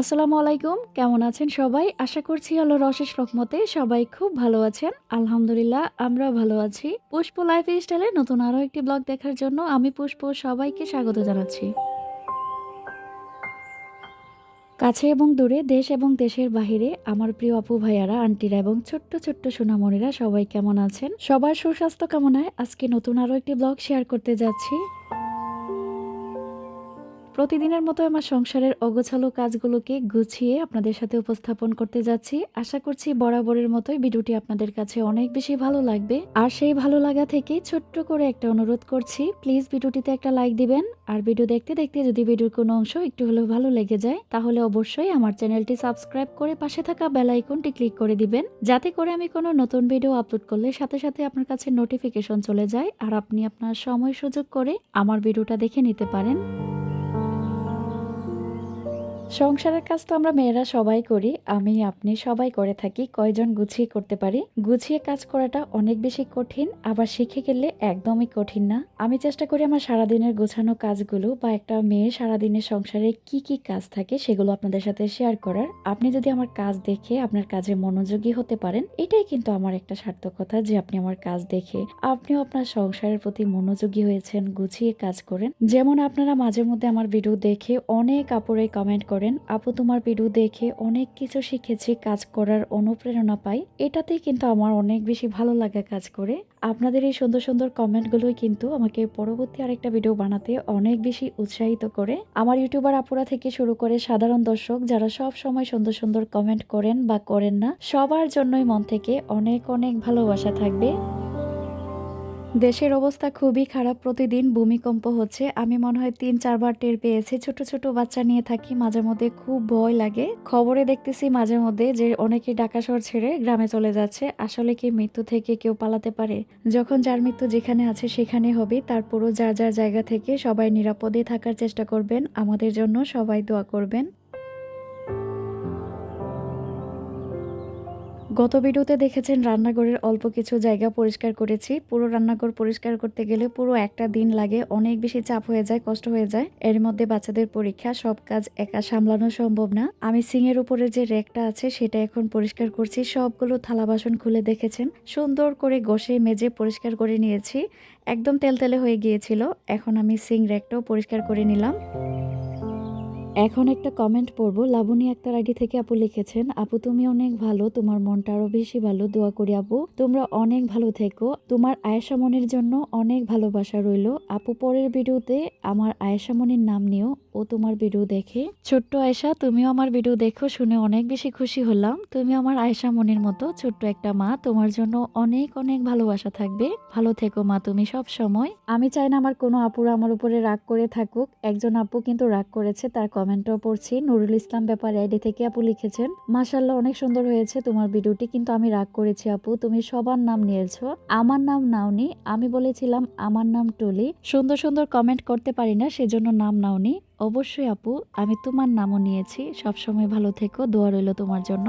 আসসালামু আলাইকুম, কেমন আছেন সবাই? আশা করছি আল্লাহর অশেষ রকমতে সবাই খুব ভালো আছেন। আলহামদুলিল্লাহ, আমরাও ভালো আছি। পুষ্প লাইফ স্টাইলে নতুন আরও একটি ব্লগ দেখার জন্য আমি পুষ্প সবাইকে স্বাগত জানাচ্ছি। কাছে এবং দূরে, দেশ এবং দেশের বাহিরে আমার প্রিয় আপু ভাইয়ারা, আন্টিরা এবং ছোট্ট ছোট্ট সোনামণিরা সবাই কেমন আছেন? সবার সুস্বাস্থ্য কামনায় আজকে নতুন আরও একটি ব্লগ শেয়ার করতে যাচ্ছি। প্রতিদিনের মতো আমার সংসারের অগোছালো কাজগুলোকে গুছিয়ে আপনাদের সাথে উপস্থাপন করতে যাচ্ছি। আশা করছি বরাবরের মতোই ভিডিওটি আপনাদের কাছে অনেক বেশি ভালো লাগবে। আর সেই ভালো লাগা থেকে ছোট্ট করে একটা অনুরোধ করছি, প্লিজ ভিডিওটিতে একটা লাইক দিবেন। আর ভিডিও দেখতে দেখতে যদি ভিডিওর কোনো অংশ একটু হলেও ভালো লেগে যায়, তাহলে অবশ্যই আমার চ্যানেলটি সাবস্ক্রাইব করে পাশে থাকা বেল আইকনটি ক্লিক করে দিবেন। যাতে করে আমি কোনো নতুন ভিডিও আপলোড করলে সাথে সাথে আপনার কাছে নোটিফিকেশন চলে যায়, আর আপনি আপনার সময় সুযোগ করে আমার ভিডিওটা দেখে নিতে পারেন। সংসারের কাজ তো আমরা মেয়েরা সবাই করি, আমি, আপনি সবাই করে থাকি, কয়জন গুছিয়ে করতে পারি। গুছিয়ে কাজ করাটা অনেক বেশি কঠিন, আবার শিখে গেলে একদমই কঠিন না। আমি চেষ্টা করি আমার সারাদিনের গোছানো কাজগুলো বা একটা মেয়ে সারাদিনের সংসারে কি কি কাজ থাকে সেগুলো আপনাদের সাথে শেয়ার করার। আপনি যদি আমার কাজ দেখে আপনার কাজে মনোযোগী হতে পারেন, এটাই কিন্তু আমার একটা সার্থকতা যে আপনি আমার কাজ দেখে আপনিও আপনার সংসারের প্রতি মনোযোগী হয়েছেন, গুছিয়ে কাজ করেন। যেমন আপনারা মাঝে মধ্যে আমার ভিডিও দেখে অনেক কাপড়ে কমেন্ট করেন আপু তোমার ভিডিও দেখে অনেক কিছু শিখেছি, কাজ করার অনুপ্রেরণা পাই। এটাতেই কিন্তু আমার অনেক বেশি ভালো লাগা কাজ করে। আপনাদের এই সুন্দর সুন্দর কমেন্টগুলোই কিন্তু আমাকে পরবর্তী আরেকটা ভিডিও বানাতে অনেক বেশি উৎসাহিত করে। আমার ইউটিউবার আপুরা থেকে শুরু করে সাধারণ দর্শক যারা সব সময় সুন্দর সুন্দর কমেন্ট করেন বা করেন না, সবার জন্যই মন থেকে অনেক অনেক ভালোবাসা থাকবে। দেশের অবস্থা খুবই খারাপ প্রতিদিন, ভূমিকম্প হচ্ছে। আমি মনে হয় তিন, চারবার টের পেয়েছি। ছোট ছোট বাচ্চা নিয়ে থাকি, মাঝে মধ্যে খুব ভয় লাগে। খবরে দেখতেছি মাঝে মধ্যে যে অনেকে ঢাকা শহর ছেড়ে গ্রামে চলে যাচ্ছে। আসলে কি মৃত্যু থেকে কেউ পালাতে পারে? যখন যার মৃত্যু যেখানে আছে সেখানে হবে। তারপরও যার যার জায়গা থেকে সবাই নিরাপদে থাকার চেষ্টা করবেন। আমাদের জন্য সবাই দোয়া করবেন। গত ভিডিওতে দেখেছেন রান্নাঘরের অল্প কিছু জায়গা পরিষ্কার করেছি। পুরো রান্নাঘর পরিষ্কার করতে গেলে পুরো একটা দিন লাগে, অনেক বেশি চাপ হয়ে যায়, কষ্ট হয়ে যায়। এর মধ্যে বাচ্চাদের পরীক্ষা, সব কাজ একা সামলানো সম্ভব না। আমি সিংয়ের উপরে যে র্যাকটা আছে, সেটা এখন পরিষ্কার করছি। সবগুলো থালা বাসন খুলে দেখেছেন। সুন্দর করে ঘষে, মেজে পরিষ্কার করে নিয়েছি। একদম তেলতেলে হয়ে গিয়েছিল। এখন আমি সিং র্যাকটাও পরিষ্কার করে নিলাম। এখন একটা কমেন্ট পড়ব। লাবণী আক্তার আইডি থেকে আপু লিখেছেন, আপু, তুমি অনেক ভালো, তোমার মনটা আরও বেশি ভালো। দোয়া করি আপু, তোমরা অনেক ভালো থেকো। তোমার আয়েশা মনির জন্য অনেক ভালোবাসা রইল। আপু, পরের ভিডিওতে আমার আয়েশা মনির নাম নিও, ও তোমার ভিডিও দেখে। ছোট্ট আয়েশা, তুমিও আমার ভিডিও দেখো, শুনে অনেক বেশি খুশি হলাম। তুমি আমার আয়েশা মনির মতো ছোট্ট একটা মা, তোমার জন্য অনেক অনেক ভালোবাসা থাকবে। ভালো থেকো মা, তুমি সব সময়। আমি চাই না আমার কোনো আপুরা আমার উপরে রাগ করে থাকুক। একজন আপু কিন্তু রাগ করেছে, তার কমেন্টও পড়ছি। নুরুল ইসলাম ব্যাপারে আইডি থেকে আপু লিখেছেন মাসাল্লাহ অনেক সুন্দর হয়েছে তোমার ভিডিওটি, কিন্তু আমি রাগ করেছি আপু। তুমি সবার নাম নিয়েছ। আমার নাম নাওনি। আমি বলেছিলাম, আমার নাম টুলি। সুন্দর সুন্দর কমেন্ট করতে পারি না, সেজন্য নাম নাওনি। অবশ্যই আপু, আমি তোমার নামও নিয়েছি। সবসময় ভালো থেকো, দোয়া রইল তোমার জন্য।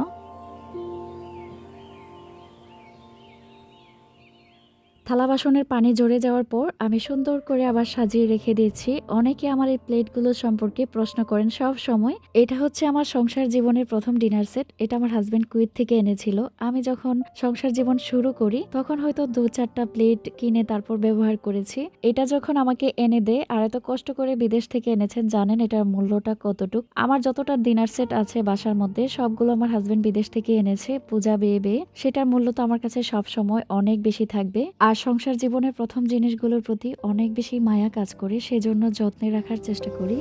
থালা বাসনের পানি জড়ে যাওয়ার পর আমি সুন্দর করে আবার সাজিয়ে রেখে দিয়েছি। অনেকে আমার এই প্লেটগুলো সম্পর্কে প্রশ্ন করেন সব সময়, এটা হচ্ছে আমার সংসার জীবনের প্রথম ডিনার সেট, এটা আমার হাজব্যান্ড কুইত থেকে এনেছিল। আমি যখন সংসার জীবন শুরু করি, তখন হয়তো দু চারটা প্লেট কিনে তারপর ব্যবহার করেছি। এটা যখন আমাকে এনে দেয়, আর এত কষ্ট করে বিদেশ থেকে এনেছেন, জানেন এটার মূল্যটা কতটুক। আমার যতটা ডিনার সেট আছে বাসার মধ্যে, সবগুলো আমার হাজব্যান্ড বিদেশ থেকে এনেছে, পূজা বেয়ে বেয়ে। সেটার মূল্য তো আমার কাছে সব সময় অনেক বেশি থাকবে। আর সংসার জীবনের প্রথম জিনিসগুলোর প্রতি অনেক বেশি মায়া কাজ করে, সেজন্য যত্নে রাখার চেষ্টা করি।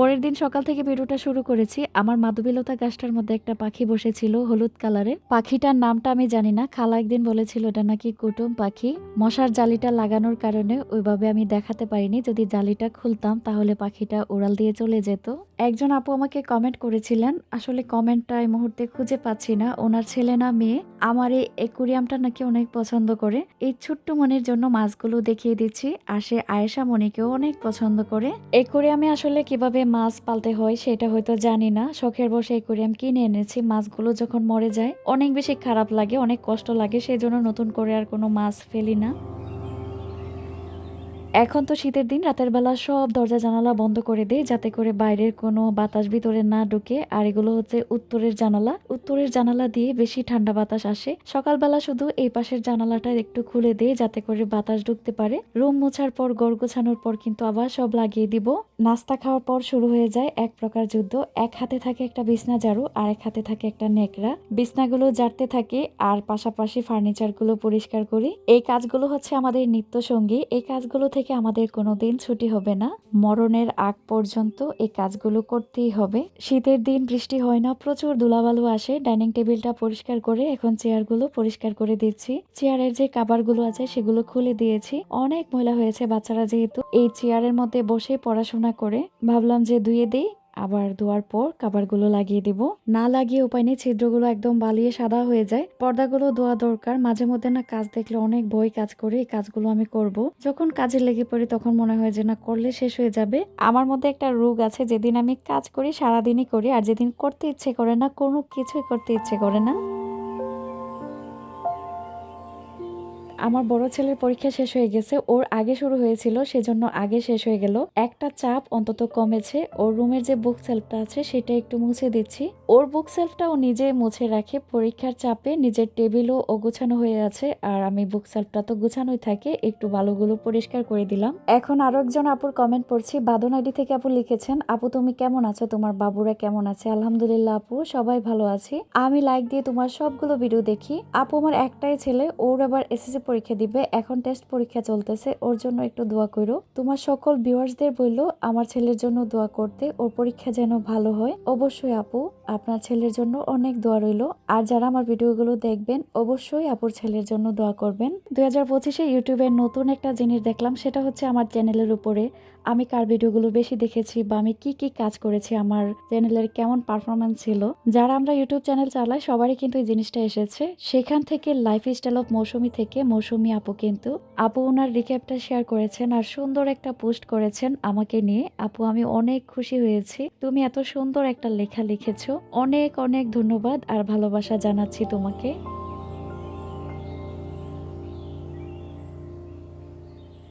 পরের দিন সকাল থেকে ভিডিওটা শুরু করেছি। আমার মাধবীলতা গাছটার মধ্যে একটা পাখি বসেছিল, হলুদ কালারের। পাখিটার নামটা আমি জানি না, খালা একদিন বলেছিল এটা নাকি কুটুম পাখি। মশার জালিটা লাগানোর কারণে ওইভাবে আমি দেখাতে পারিনি, যদি জালিটা খুলতাম তাহলে পাখিটা উড়াল দিয়ে চলে যেত। একজন আপু আমাকে কমেন্ট করেছিলেন, আসলে কমেন্টটা এই মুহূর্তে খুঁজে পাচ্ছি না, ওনার ছেলে না মেয়ে। আমার এই একুরিয়ামটা নাকি অনেক পছন্দ করে। এই ছোট্ট মনের জন্য মাছগুলো দেখিয়ে দিচ্ছি, আর সে আয়েশা মনিকেও অনেক পছন্দ করে। একুরিয়ামে আসলে কীভাবে মাছ পালতে হয়, সেটা হয়তো জানি না। শখের বসে অ্যাকুরিয়াম কিনে এনেছি। মাছগুলো যখন মরে যায়, অনেক বেশি খারাপ লাগে, অনেক কষ্ট লাগে সেই জন্য নতুন করে আর কোনো মাছ ফেলি না। এখন তো শীতের দিন, রাতের বেলা সব দরজা, জানালা বন্ধ করে দেয় যাতে করে বাইরের কোনো বাতাস ভিতরে না ঢুকে। আর এগুলো হচ্ছে উত্তরের জানালা। উত্তরের জানালা দিয়ে বেশি ঠান্ডা বাতাস আসে। সকালবেলা শুধু এই পাশের জানালাটা একটু খুলে দেই, যাতে করে বাতাস ঢুকতে পারে। রুম মোছার পর গড় গোছানোর পর কিন্তু আবার সব লাগিয়ে দিব। নাস্তা খাওয়ার পর শুরু হয়ে যায় এক প্রকার যুদ্ধ। এক হাতে থাকে একটা বিছনা ঝাড়ু আর এক হাতে থাকে একটা নেকড়া বিছনাগুলো জারতে থাকে আর পাশাপাশি ফার্নিচারগুলো পরিষ্কার করি। এই কাজগুলো হচ্ছে আমাদের নিত্য সঙ্গী। এই কাজগুলো থেকে আমাদের কোনো দিন ছুটি হবে না। মরণের আগ পর্যন্ত এই কাজগুলো করতেই হবে। শীতের দিন বৃষ্টি হয় না, প্রচুর ধুলাবালু আসে। ডাইনিং টেবিলটা পরিষ্কার করে এখন চেয়ারগুলো পরিষ্কার করে দিচ্ছি। চেয়ারের যে কাবারগুলো আছে সেগুলো খুলে দিয়েছি। অনেক মহিলা হয়েছে বাচ্চারা যেহেতু। এই চেয়ারের মধ্যে বসে পড়াশোনা করে। ভাবলাম যে ধুয়ে দিই। আবার ধোয়ার পর কাবারগুলো লাগিয়ে দিব। না লাগিয়ে উপায় নেই, ছিদ্রগুলো একদম বালিয়ে সাদা হয়ে যায়। পর্দাগুলো ধোয়া দরকার, মাঝে মধ্যে না কাজ দেখলে অনেক বই কাজ করে এই কাজগুলো আমি করব। যখন কাজে লেগে পড়ি তখন মনে হয় যে না, করলে শেষ হয়ে যাবে। আমার মধ্যে একটা রোগ আছে, যেদিন আমি কাজ করি, সারাদিনই করি, আর যেদিন করতে ইচ্ছে করে না, কোনো কিছুই করতে ইচ্ছে করে না। আমার বড় ছেলের পরীক্ষা শেষ হয়ে গেছে, ওর আগে শুরু হয়েছিল, সেজন্য আগে শেষ হয়ে গেল। একটা চাপ অন্তত কমেছে, ওর রুমের যে বুক সেলফটা আছে সেটা একটু মুছে দিচ্ছি। ওর বুক সেলফটা ও নিজে মুছে রাখে, পরীক্ষার চাপে নিজের টেবিলও ও গুছানো হয়ে আছে, আর আমি বুক সেলফটা তো গুছানোই থাকে, একটু বালুগুলো পরিষ্কার করে দিলাম। এখন আরও একজন আপুর কমেন্ট পড়ছি, বাদন আইডি থেকে আপু লিখেছেন, আপু, তুমি কেমন আছো? তোমার বাবুরা কেমন আছে? আলহামদুলিল্লাহ আপু, সবাই ভালো আছি। আমি লাইক দিয়ে তোমার সবগুলো ভিডিও দেখি। আপু আমার একটাই ছেলে, ওর আবার এসএসসি পরীক্ষা দিবে, এখন টেস্ট পরীক্ষা চলতেছে, ওর জন্য একটু দোয়া করো তোমার সকল ভিউয়ার্সদের বলল আমার ছেলের জন্য দোয়া করতে, ওর পরীক্ষা যেন ভালো হয়। অবশ্যই আপু, আপনার ছেলের জন্য অনেক দোয়া রইল। আর যারা আমার ভিডিওগুলো দেখবেন, অবশ্যই আপুর ছেলের জন্য দোয়া করবেন। দুই হাজার পঁচিশে ইউটিউবের নতুন একটা জিনিস দেখলাম, সেটা হচ্ছে আমার চ্যানেলের উপরে। আমি কার ভিডিওগুলো বেশি দেখেছি বা আমি কি কি কাজ করেছি, আমার চ্যানেলের কেমন পারফরমেন্স ছিল, যারা আমরা ইউটিউব চ্যানেল চালাই, সবারই কিন্তু এই জিনিসটা এসেছে। সেখান থেকে লাইফ স্টাইল অফ মৌসুমি থেকে মৌসুমি আপু কিন্তু, আপু ওনার রিক্যাপটা শেয়ার করেছেন আর সুন্দর একটা পোস্ট করেছেন আমাকে নিয়ে। আপু, আমি অনেক খুশি হয়েছি। তুমি এত সুন্দর একটা লেখা লিখেছো। অনেক অনেক ধন্যবাদ আর ভালোবাসা জানাচ্ছি তোমাকে।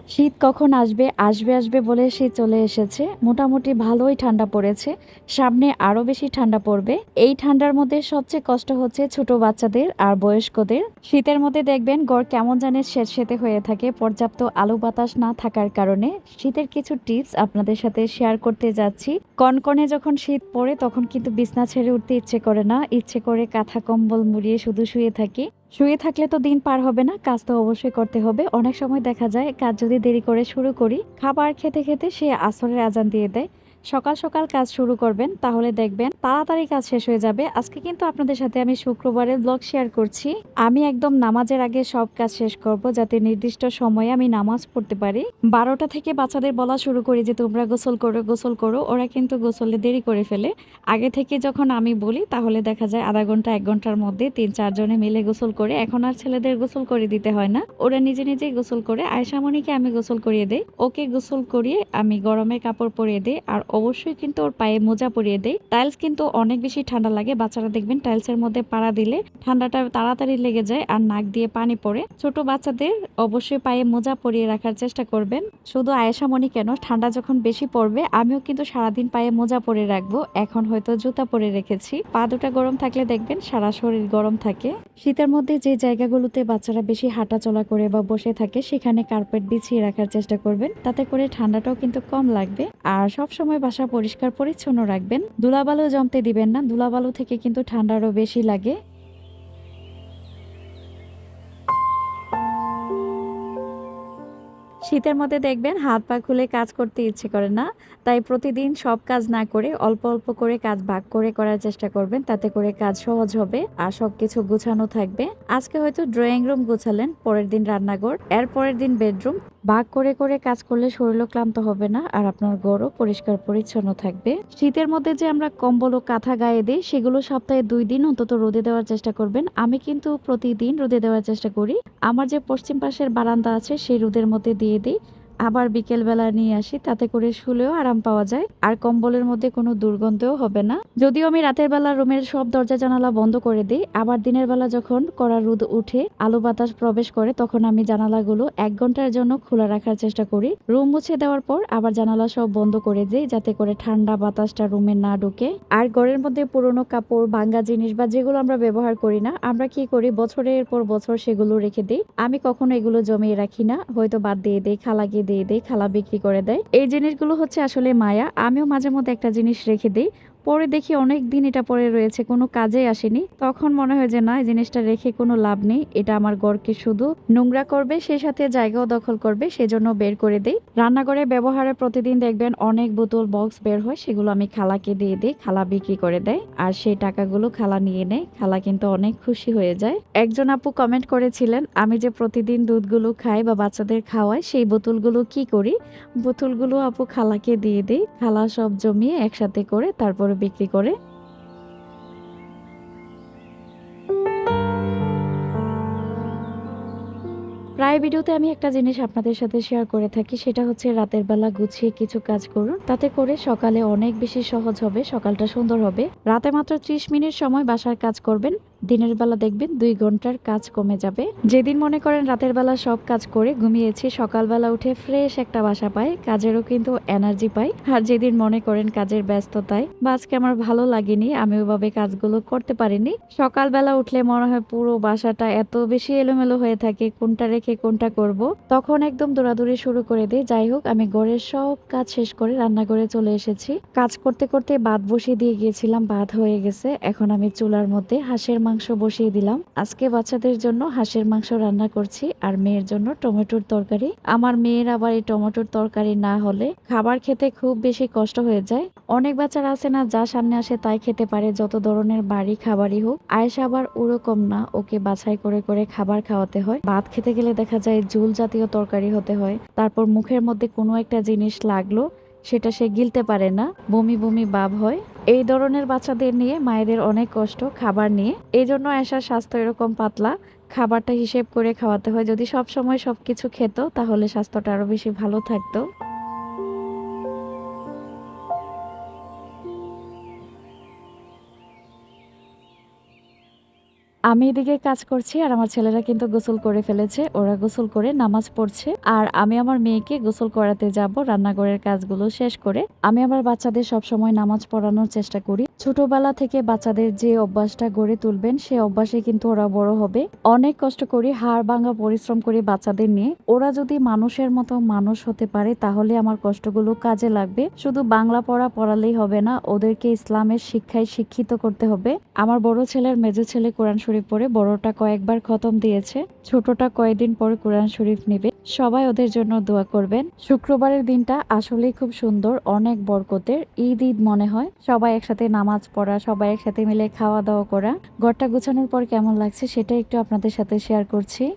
শীত কখন আসবে আসবে আসবে বলে শীত চলে এসেছে। মোটামুটি ভালোই ঠান্ডা পড়েছে। সামনে আরও বেশি ঠান্ডা পড়বে। এই ঠান্ডার মধ্যে সবচেয়ে কষ্ট হচ্ছে ছোট বাচ্চাদের আর বয়স্কদের। শীতের মধ্যে দেখবেন গড় কেমন জানে সেতে হয়ে থাকে, পর্যাপ্ত আলো বাতাস না থাকার কারণে। শীতের কিছু টিপস আপনাদের সাথে শেয়ার করতে যাচ্ছি। কনকনে যখন শীত পড়ে তখন কিন্তু বিছনা ছেড়ে উঠতে ইচ্ছে করে না। ইচ্ছে করে কাঁথা কম্বল মুড়িয়ে শুধু শুয়ে থাকি। শুয়ে থাকলে তো দিন পার হবে না, কাজ তো অবশ্যই করতে হবে। অনেক সময় দেখা যায়, কাজ যদি দেরি করে শুরু করি, খাবার খেতে খেতে সে আসরের আজান দিয়ে দেয়। সকাল সকাল কাজ শুরু করবেন, তাহলে দেখবেন তাড়াতাড়ি কাজ শেষ হয়ে যাবে। আজকে কিন্তু আপনাদের সাথে আমি শুক্রবারের ব্লগ শেয়ার করছি। আমি একদম নামাজের আগে সব কাজ শেষ করব, যাতে নির্দিষ্ট সময়ে আমি নামাজ পড়তে পারি। বারোটা থেকে বাচ্চাদের বলা শুরু করি যে, তোমরা গোসল করো গোসল করো। ওরা কিন্তু গোসলে দেরি করে ফেলে। আগে থেকে যখন আমি বলি, তাহলে দেখা যায় আধা ঘণ্টা, এক ঘণ্টার মধ্যে তিন চারজনে মিলে গোসল করে। এখন আর ছেলেদের গোসল করে দিতে হয় না। ওরা নিজে নিজেই গোসল করে। আয়সামণিকে আমি গোসল করিয়ে দেই। ওকে গোসল করিয়ে আমি গরমের কাপড় পরিয়ে দিই। আর অবশ্যই কিন্তু ওর পায়ে মোজা পরিয়ে দেয় টাইলস কিন্তু অনেক বেশি ঠান্ডা লাগে, বাচ্চারা দেখবেন টাইলসের মধ্যে পাড়া দিলে ঠান্ডাটা তাড়াতাড়ি লেগে যায় আর নাক দিয়ে পানি পড়ে। ছোট বাচ্চাদের অবশ্যই পায়ে মোজা পরিয়ে রাখার চেষ্টা করবেন। শুধু আয়েশা মনি কেন, ঠান্ডা যখন বেশি পড়বে, আমিও কিন্তু সারাদিন পায়ে মোজা পরে রাখব। এখন হয়তো জুতা পরে রেখেছি। পা দুটা গরম থাকলে দেখবেন সারা শরীর গরম থাকে। শীতের মধ্যে যে জায়গাগুলোতে বাচ্চারা বেশি হাঁটা চলা করে বা বসে থাকে, সেখানে কার্পেট বিছিয়ে রাখার চেষ্টা করবেন। তাতে করে ঠান্ডাটাও কিন্তু কম লাগবে। আর সব সময় বাসা পরিষ্কার পরিচ্ছন্ন রাখবেন। ধুলাবালু জমতে দিবেন না। ধুলাবালু থেকে কিন্তু ঠান্ডারও বেশি লাগে। শীতের মধ্যে দেখবেন হাত পা খুলে কাজ করতে ইচ্ছে করে না, তাই প্রতিদিন সব কাজ না করে অল্প অল্প করে কাজ ভাগ করে করার চেষ্টা করবেন, তাতে করে কাজ সহজ হবে আর সবকিছু গুছানো থাকবে। আজকে হয়তো ড্রয়িং রুম গুছালেন, পরের দিন রান্নাঘর, এর পরের দিন বেডরুম। ভাগ করে করে কাজ করলে শরীরও ক্লান্ত হবে না আর আপনার ঘরও পরিষ্কার পরিচ্ছন্ন থাকবে। শীতের মধ্যে যে আমরা কম্বল ও কাঁথা গায়ে দিই, সেগুলো সপ্তাহে দুই দিন অন্তত রোদে দেওয়ার চেষ্টা করবেন। আমি কিন্তু প্রতিদিন রোদে দেওয়ার চেষ্টা করি। আমার যে পশ্চিম পাশের বারান্দা আছে, সেই রোদের মধ্যে দিয়ে দিই আবার বিকেল বেলা নিয়ে আসি, তাতে করে শুলেও আরাম পাওয়া যায়। আর কম্বলের মধ্যে কোনো দুর্গন্ধও হবে না। যদিও আমি রাতের বেলা রুমের সব দরজা জানালা বন্ধ করে দিই, আবার দিনের বেলা যখন কড়া রোদ উঠে আলো বাতাস প্রবেশ করে, তখন আমি জানালাগুলো এক ঘণ্টার জন্য খোলা রাখার চেষ্টা করি। রুম মুছে দেওয়ার পর আবার জানালা সব বন্ধ করে দিই, যাতে করে ঠান্ডা বাতাসটা রুমে না ঢুকে। আর ঘরের মধ্যে পুরনো কাপড়, ভাঙ্গা জিনিস বা যেগুলো আমরা ব্যবহার করি না, আমরা কি করি, বছরের পর বছর সেগুলো রেখে দিই। আমি কখনো এগুলো জমিয়ে রাখি না, হয়তো বাদ দিয়ে দেই খালাকে দিয়ে দেই খালা বিক্রি করে দেয়। এই জিনিসগুলো হচ্ছে আসলে মায়া। আমিও মাঝে মধ্যে একটা জিনিস রেখে দিই। পরে দেখি অনেক দিন এটা পরে রয়েছে, কোনো কাজে আসেনি। তখন মনে হয় যে না জিনিসটা রেখে কোনো লাভ নেই, এটা আমার ঘরকে শুধু নোংরা করবে সেই সাথে জায়গাও দখল করবে, সেজন্য বের করে দেই। রান্নাঘরে ব্যবহারে প্রতিদিন দেখবেন অনেক বোতল, বক্স বের হয়, সেগুলো আমি খালাকে দিয়ে দিই, খালা বিক্রি করে দেয়, আর সেই টাকাগুলো খালা নিয়ে নেয়, খালা কিন্তু অনেক খুশি হয়ে যায়। একজন আপু কমেন্ট করেছিলেন, আমি যে প্রতিদিন দুধগুলো খাই বা বাচ্চাদের খাওয়াই, সেই বোতলগুলো কি করি? বোতলগুলো আপু খালাকে দিয়ে দিই, খালা সব জমিয়ে একসাথে করে তারপরে বিক্রি করে। প্রায় ভিডিওতে আমি একটা জিনিস আপনাদের সাথে শেয়ার করে থাকি, সেটা হচ্ছে রাতের বেলা গুছিয়ে কিছু কাজ করুন। তাতে করে সকালে অনেক বেশি সহজ হবে, সকালটা সুন্দর হবে। রাতে মাত্র ত্রিশ মিনিট সময় বাসার কাজ করবেন। দিনের বেলা দেখবেন দুই ঘণ্টার কাজ কমে যাবে। যেদিন মনে করেন রাতের বেলা সব কাজ করে ঘুমিয়েছি, সকালবেলা উঠে ফ্রেশ একটা বাসা পাই, কাজেরও কিন্তু এনার্জি পাই। আর যেদিন মনে করেন কাজের ব্যস্ততায়, বা আজকে আমার ভালো লাগেনি, আমি ওইভাবে কাজগুলো করতে পারিনি। সকালবেলা উঠলে মনে হয় পুরো বাসাটা এত বেশি এলোমেলো হয়ে থাকে, কোনটা রেখে কোনটা করব। তখন একদম দৌড়াদৌড়ি শুরু করে দিই। যাই হোক, আমি ঘরের সব কাজ শেষ করে রান্নাঘরে চলে এসেছি। কাজ করতে করতে বাদ বসিয়ে দিয়ে গিয়েছিলাম বাদ হয়ে গেছে। এখন আমি চুলার মধ্যে হাঁসের মাংস বসিয়ে দিলাম। আজকে বাচ্চাদের জন্য হাঁসের মাংস রান্না করছি আর মেয়ের জন্য টমেটোর তরকারি। আমার মেয়ের আবার এই টমেটোর তরকারি না হলে খাবার খেতে খুব বেশি কষ্ট হয়ে যায়। অনেক বাচ্চারা আছে না, যা সামনে আসে তাই খেতে পারে, যত ধরনের বাড়ি খাবারই হোক। আয়েশা আবার ওরকম না, ওকে বাছাই করে করে খাবার খাওয়াতে হয়। ভাত খেতে গেলে দেখা যায় ঝুল জাতীয় তরকারি হতে হয়। তারপর মুখের মধ্যে কোনো একটা জিনিস লাগল সেটা সে গিলতে পারে না। বমি বমি ভাব হয়। এই ধরনের বাচ্চাদের নিয়ে মায়েদের অনেক কষ্ট, খাবার নিয়ে। এই জন্য আসার স্বাস্থ্য এরকম পাতলা। খাবারটা হিসেব করে খাওয়াতে হয়। যদি সব সময় সবকিছু খেত, তাহলে স্বাস্থ্যটা আরও বেশি ভালো থাকতো। আমি এদিকে কাজ করছি আর আমার ছেলেরা কিন্তু গোসল করে ফেলেছে। ওরা গোসল করে নামাজ পড়ছে। আর আমি আমার মেয়েকে গোসল করাতে যাব, রান্নাঘরের কাজগুলো শেষ করে। আমি আমার বাচ্চাদের সব সময় নামাজ পড়ানোর চেষ্টা করি। ছোটবেলা থেকে বাচ্চাদের যে অভ্যাসটা গড়ে তুলবেন সেই অভ্যাসে কিন্তু ওরা বড় হবে। অনেক কষ্ট করি, হাড় ভাঙা পরিশ্রম করি বাচ্চাদের নিয়ে। ওরা যদি মানুষের মতো মানুষ হতে পারে, তাহলে আমার কষ্টগুলো কাজে লাগবে। শুধু বাংলা পড়া পড়ালেই হবে না, ওদেরকে ইসলামের শিক্ষায় শিক্ষিত করতে হবে। আমার বড় ছেলের মেজো ছেলে কোরআন শরীফ পড়ে বড়টা কয়েকবার খতম দিয়েছে, ছোটটা কয়েকদিন পরে কোরআন শরীফ নেবে। সবাই ওদের জন্য দোয়া করবেন। শুক্রবারের দিনটা আসলেই খুব সুন্দর, অনেক বরকতের। ঈদ ঈদ মনে হয়। সবাই একসাথে নামাজ পড়া, সবাই একসাথে মিলে খাওয়া দাওয়া করা। ঘরটা গুছানোর পর কেমন লাগছে সেটা একটু আপনাদের সাথে শেয়ার করছি।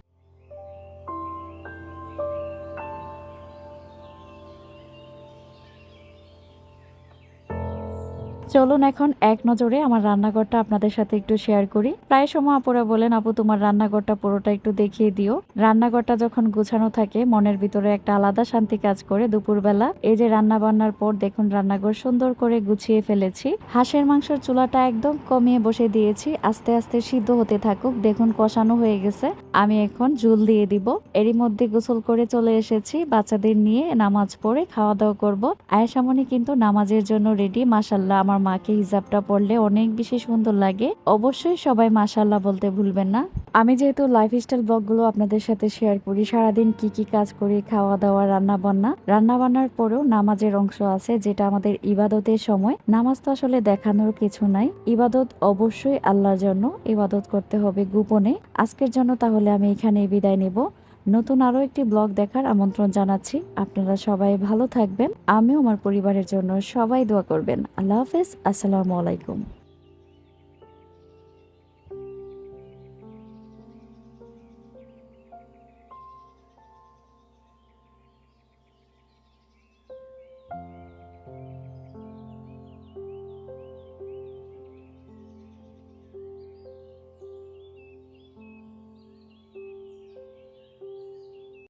চলুন এখন এক নজরে আমার রান্নাঘরটা আপনাদের সাথে একটু শেয়ার করি। প্রায় সময় আপুরা বলেন, আপু, তোমার রান্নাঘরটা পুরোটা একটু দেখিয়ে দিও। রান্নাঘরটা যখন গুছানো থাকে, মনের ভিতরে একটা আলাদা শান্তি কাজ করে দুপুরবেলা। এই যে রান্না বান্নার পর দেখুন, রান্নাঘর সুন্দর করে গুছিয়ে ফেলেছি। হাঁসের মাংসের চুলাটা একদম কমিয়ে বসে দিয়েছি। আস্তে আস্তে সিদ্ধ হতে থাকুক, দেখুন কষানো হয়ে গেছে। আমি এখন ঝুল দিয়ে দিব। এরই মধ্যে গোসল করে চলে এসেছি। বাচ্চাদের নিয়ে নামাজ পড়ে খাওয়া দাওয়া করব আয়েশামণি কিন্তু নামাজের জন্য রেডি মাসাল্লাহ আমার মাকে হিজাবটা পড়লে অনেক বেশি সুন্দর লাগে। অবশ্যই সবাই মাসাল্লাহ বলতে ভুলবেন না। আমি যেহেতু লাইফস্টাইল ব্লগগুলো আপনাদের সাথে শেয়ার করি, সারাদিন কি কি কাজ করি খাওয়া দাওয়া, রান্না বান্না, রান্না বান্নার পরেও নামাজের অংশ আছে, যেটা আমাদের ইবাদতের সময়। নামাজ তো আসলে দেখানোর কিছু নাই। ইবাদত অবশ্যই আল্লাহর জন্য, ইবাদত করতে হবে গোপনে। আজকের জন্য তাহলে আমি এখানে বিদায় নেব। নতুন আরও একটি ব্লগ দেখার আমন্ত্রণ জানাচ্ছি। আপনারা সবাই ভালো থাকবেন। আমিও আমার পরিবারের জন্য সবাই দোয়া করবেন। আল্লাহ হাফেজ। আসসালামু আলাইকুম।